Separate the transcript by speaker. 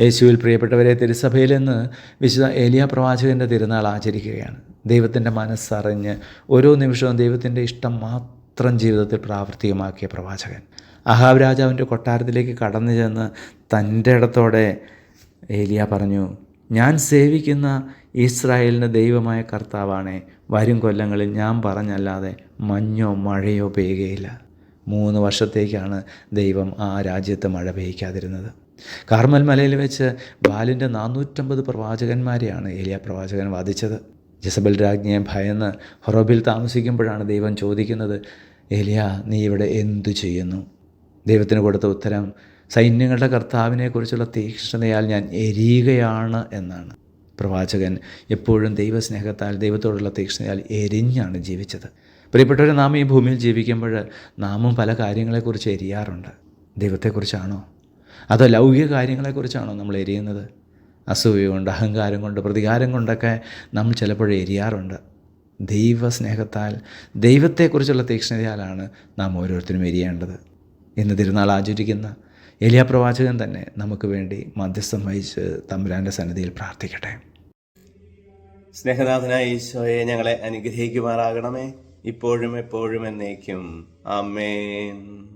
Speaker 1: യേശുവിൽ പ്രിയപ്പെട്ടവരെ തിരുസഭയിൽ നിന്ന് വിശുദ്ധ ഏലിയ പ്രവാചകന്റെ തിരുനാൾ ആചരിക്കുകയാണ്. ദൈവത്തിന്റെ മനസ്സറിഞ്ഞ് ഓരോ നിമിഷവും ദൈവത്തിന്റെ ഇഷ്ടം മാത്രം ജീവിതത്തിൽ പ്രാവർത്തികമാക്കിയ പ്രവാചകൻ. അഹാബ് രാജാവിന്റെ കൊട്ടാരത്തിലേക്ക് കടന്നു ചെന്ന് തന്റെ ഇടത്തോടെ ഏലിയ പറഞ്ഞു ഞാൻ സേവിക്കുന്ന ഇസ്രായേലിന്റെ ദൈവമായ കർത്താവാണേ വരും കൊല്ലങ്ങളിൽ ഞാൻ പറഞ്ഞല്ലാതെ മഞ്ഞോ മഴയോ പെയ്യുകയില്ല. മൂന്ന് വർഷത്തേക്കാണ് ദൈവം ആ രാജ്യത്ത് മഴ പെയ്യ്ക്കാതിരുന്നത് കാർമൽ മലയിൽ വെച്ച് ബാലിന്റെ നാനൂറ്റമ്പത് പ്രവാചകന്മാരെയാണ് ഏലിയ പ്രവാചകൻ വാദിച്ചത്. ജസബൽ രാജ്ഞിയെ ഭയന്ന് ഹൊറോബിൽ താമസിക്കുമ്പോഴാണ് ദൈവം ചോദിക്കുന്നത് ഏലിയ നീ ഇവിടെ എന്തു ചെയ്യുന്നു? ദൈവത്തിന് കൊടുത്ത ഉത്തരം സൈന്യങ്ങളുടെ കർത്താവിനെക്കുറിച്ചുള്ള തീക്ഷ്ണതയാൽ ഞാൻ എരിയുകയാണ് എന്നാണ്. പ്രവാചകൻ എപ്പോഴും ദൈവസ്നേഹത്താൽ ദൈവത്തോടുള്ള തീക്ഷ്ണതയാൽ എരിഞ്ഞാണ് ജീവിച്ചത്. പ്രിയപ്പെട്ടവരെ നാം ഈ ഭൂമിയിൽ ജീവിക്കുമ്പോൾ നാമും പല കാര്യങ്ങളെക്കുറിച്ച് എരിയാറുണ്ട്. ദൈവത്തെക്കുറിച്ചാണോ? അതോ ലൗകിക കാര്യങ്ങളെക്കുറിച്ചാണോ നമ്മൾ എരിയുന്നത്? അസൂയ കൊണ്ട് അഹങ്കാരം കൊണ്ട് പ്രതികാരം കൊണ്ടൊക്കെ നമ്മൾ ചിലപ്പോൾ എരിയാറുണ്ട്. ദൈവസ്നേഹത്താൽ ദൈവത്തെക്കുറിച്ചുള്ള തീക്ഷ്ണതയാലാണ് നാം ഓരോരുത്തരും എരിയേണ്ടത്. ഇന്ന് തിരുനാൾ ആചരിക്കുന്ന എലിയ പ്രവാചകൻ തന്നെ നമുക്ക് വേണ്ടി മധ്യസ്ഥം വഹിച്ച് തമ്പുരാന്റെ സന്നിധിയിൽ പ്രാർത്ഥിക്കട്ടെ.
Speaker 2: സ്നേഹനാഥനായ ഈശോയെ ഞങ്ങളെ അനുഗ്രഹിക്കുമാറാകണമേ. ഇപ്പോഴും എപ്പോഴും എന്നേക്കും. ആമേൻ.